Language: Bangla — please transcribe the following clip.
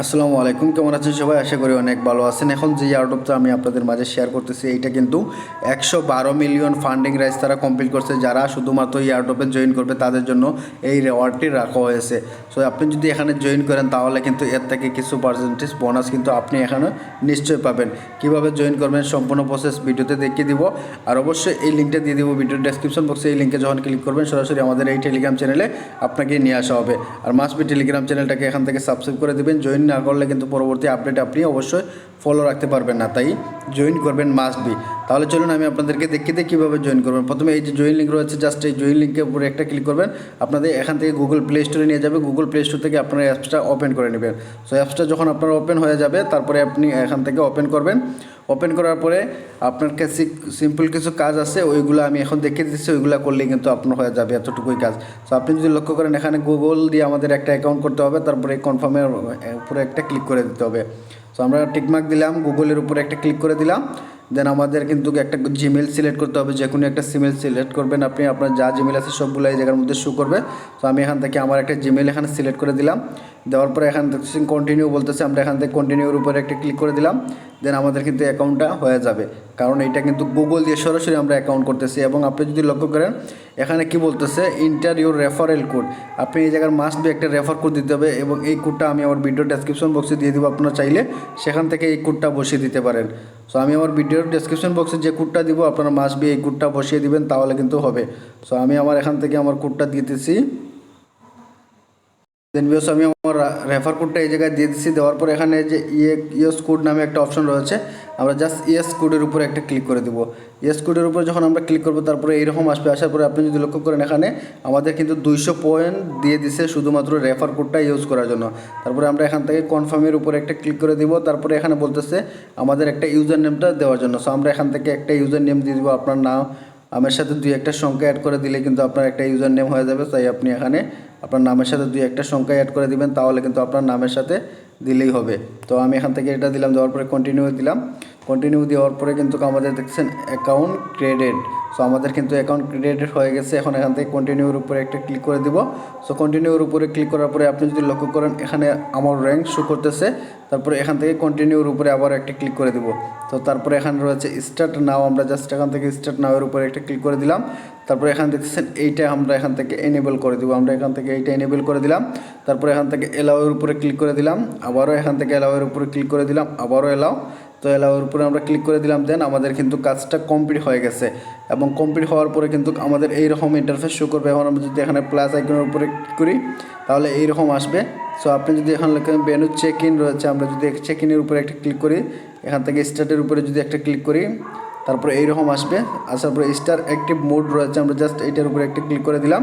আসসালামু আলাইকুম, কেমন আছেন সবাই? আশা করি অনেক ভালো আছেন। এখন যে ইয়ারডপটা আমি আপনাদের মাঝে শেয়ার করতেছি, এইটা কিন্তু একশো বারো মিলিয়ন ফান্ডিং রাইজ তারা কমপ্লিট করছে। যারা শুধুমাত্র ইয়ারডপে জয়েন করবে, তাদের জন্য এই রেওয়ার্ডটি রাখা হয়েছে। সো আপনি যদি এখানে জয়েন করেন, তাহলে কিন্তু এর থেকে কিছু পার্সেন্টেজ বোনাস কিন্তু আপনি এখানে নিশ্চয়ই পাবেন। কীভাবে জয়েন করবেন, সম্পূর্ণ প্রসেস ভিডিওতে দেখিয়ে দিব। আর অবশ্যই এই লিঙ্কটা দিয়ে দিব ভিডিওর ডেসক্রিপশন বক্সে এই লিঙ্কে যখন ক্লিক করবেন, সরাসরি আমাদের এই টেলিগ্রাম চ্যানেলে আপনাকে নিয়ে আসা হবে। আর মাস্ট বি টেলিগ্রাম চ্যানেলটাকে এখান থেকে সাবস্ক্রাইব করে দেবেন। জয়েন না করলে কিন্তু পরবর্তী আপডেট আপনি অবশ্যই ফলো রাখতে পারবেন না, তাই জয়েন করবেন মাস্ট বি তাহলে চলুন আমি আপনাদেরকে দেখিয়ে দিই কীভাবে জয়েন করবেন। প্রথমে এই যে জয়েন লিঙ্ক রয়েছে জাস্ট এই জয়েন লিঙ্কের উপরে একটা ক্লিক করবেন। আপনাদের এখান থেকে গুগল প্লে স্টোরে নিয়ে যাবে। গুগল প্লে স্টোর থেকে আপনারা অ্যাপসটা ওপেন করে নেবেন। সো অ্যাপসটা যখন আপনার ওপেন হয়ে যাবে, তারপরে আপনি এখান থেকে ওপেন করবেন। ওপেন করার পরে আপনার কাছে সিম্পল কিছু কাজ আছে, ওইগুলো আমি এখন দেখিয়ে দিচ্ছি ওইগুলো করলেই কিন্তু আপনার হয়ে যাবে এতটুকুই কাজ। তো আপনি যদি লক্ষ্য করেন, এখানে গুগল দিয়ে আমাদের একটা অ্যাকাউন্ট করতে হবে, তারপরে কনফার্মের উপরে একটা ক্লিক করে দিতে হবে। সো আমরা টিকমার্ক দিলাম গুগলের উপরে একটা ক্লিক করে দিলাম দেন আমাদের কিন্তু একটা জিমেল সিলেক্ট করতে হবে, যে কোনো একটা সিমেল সিলেক্ট করবেন আপনি, আপনার যা জিমেল আছে সবগুলো এই জায়গার মধ্যে শো করবে। তো আমি এখান থেকে আমার একটা জিমেল এখানে সিলেক্ট করে দিলাম, দেওয়ার পরে এখান থেকে কন্টিনিউ বলতেছে, আমরা এখান থেকে কন্টিনিউর উপরে একটা ক্লিক করে দিলাম। দেন আমাদের কিন্তু অ্যাকাউন্টটা হয়ে যাবে। কারণ এটা কিন্তু গুগল দিয়ে সরাসরি আমরা অ্যাকাউন্ট করতেছি এবং আপনি যদি লক্ষ্য করেন, এখানে কি বলতেছে? ইন্টার ইউর রেফারেল কোড আপনি এই জায়গার মাস্ট বি একটা রেফার কোড দিতে হবে এবং এই কোডটা আমি আমার ভিডিও ডেসক্রিপশন বক্সে দিয়ে দেবো। আপনারা চাইলে সেখান থেকে এই কোডটা বসিয়ে দিতে পারেন। সো আমি আমার ভিডিওর ডেসক্রিপশন বক্সে যে কোডটা দিব, আপনারা মাস্ট বি এই কোডটা বসিয়ে দিবেন, তাহলে কিন্তু হবে। সো আমি আমার এখান থেকে আমার কোডটা দিতেছি। দেন বিকজ আমি আমার রেফার কোডটা এই জায়গায় দিয়ে দিচ্ছি দেওয়ার পর এখানে যে ইয়ে ইয়েস কোড নামে একটা অপশন রয়েছে। আমরা জাস্ট ইয়েস কোডের উপরে একটা ক্লিক করে দেবো। ইয়েস কোডের উপরে যখন আমরা ক্লিক করব, তারপরে এইরকম আসবে। আসার পরে আপনি যদি লক্ষ্য করেন এখানে, আমাদের কিন্তু দুইশো পয়েন্ট দিয়ে দিছে শুধুমাত্র রেফার কোডটা ইউজ করার জন্য। তারপরে আমরা এখান থেকে কনফার্মের উপরে একটা ক্লিক করে দিব। তারপরে এখানে বলতেছে আমাদের একটা ইউজার নেমটা দেওয়ার জন্য। সো আমরা এখান থেকে একটা ইউজার নেম দিয়ে দিব আপনার নাম। আমার সাথে দুই একটা সংখ্যা অ্যাড করে দিলে কিন্তু আপনার একটা ইউজার নেম হয়ে যাবে। তাই আপনি এখানে আপনার নামের সাথে দুই একটা সংখ্যা অ্যাড করে দিবেন, তাহলে কিন্তু আপনার নামের সাথে দিলেই হবে। তো আমি এখান থেকে এটা দিলাম, দেওয়ার পরে কন্টিনিউ দিলাম। কন্টিনিউ দেওয়ার পরে কিন্তু আমাদের দেখছেন অ্যাকাউন্ট ক্রেডিট সো আমাদের কিন্তু অ্যাকাউন্ট ক্রিয়েটেড হয়ে গেছে। এখন এখান থেকে কন্টিনিউর উপরে একটা ক্লিক করে দিব। সো কন্টিনিউর উপরে ক্লিক করার পরে আপনি যদি লক্ষ্য করেন, এখানে আমার র্যাঙ্ক শো করতেছে। তারপরে এখান থেকে কন্টিনিউর উপরে আবার একটা ক্লিক করে দিব। তো তারপরে এখানে রয়েছে স্টার্ট নাও আমরা জাস্ট এখান থেকে স্টার্ট নাওয়ের উপরে একটা ক্লিক করে দিলাম। তারপরে এখান দেখতেছেন এইটা আমরা এখান থেকে এনেবল করে দিব। আমরা এখান থেকে এইটা এনেবল করে দিলাম। তারপরে এখান থেকে এলাওয়ের উপরে ক্লিক করে দিলাম। আবারও এখান থেকে এলাওয়ের উপরে ক্লিক করে দিলাম। আবারও এলাও তো এলাওয়ের উপরে আমরা ক্লিক করে দিলাম দেন আমাদের কিন্তু কাজটা কমপ্লিট হয়ে গেছে। এবং কমপ্লিট হওয়ার পরে কিন্তু আমাদের এইরকম ইন্টারফেস শো করবে। এখন আমরা যদি এখানে প্লাস আইকনের উপরে করি, তাহলে এইরকম আসবে। সো আপনি যদি এখানে লেখেন বেনু চেক ইন রয়েছে, আমরা যদি চেক ইনের উপরে একটা ক্লিক করি, এখান থেকে স্টার্টের উপরে যদি একটা ক্লিক করি, তারপরে এইরকম আসবে। আসার পরে স্টার অ্যাক্টিভ মোড রয়েছে, আমরা জাস্ট এইটার উপরে একটা ক্লিক করে দিলাম।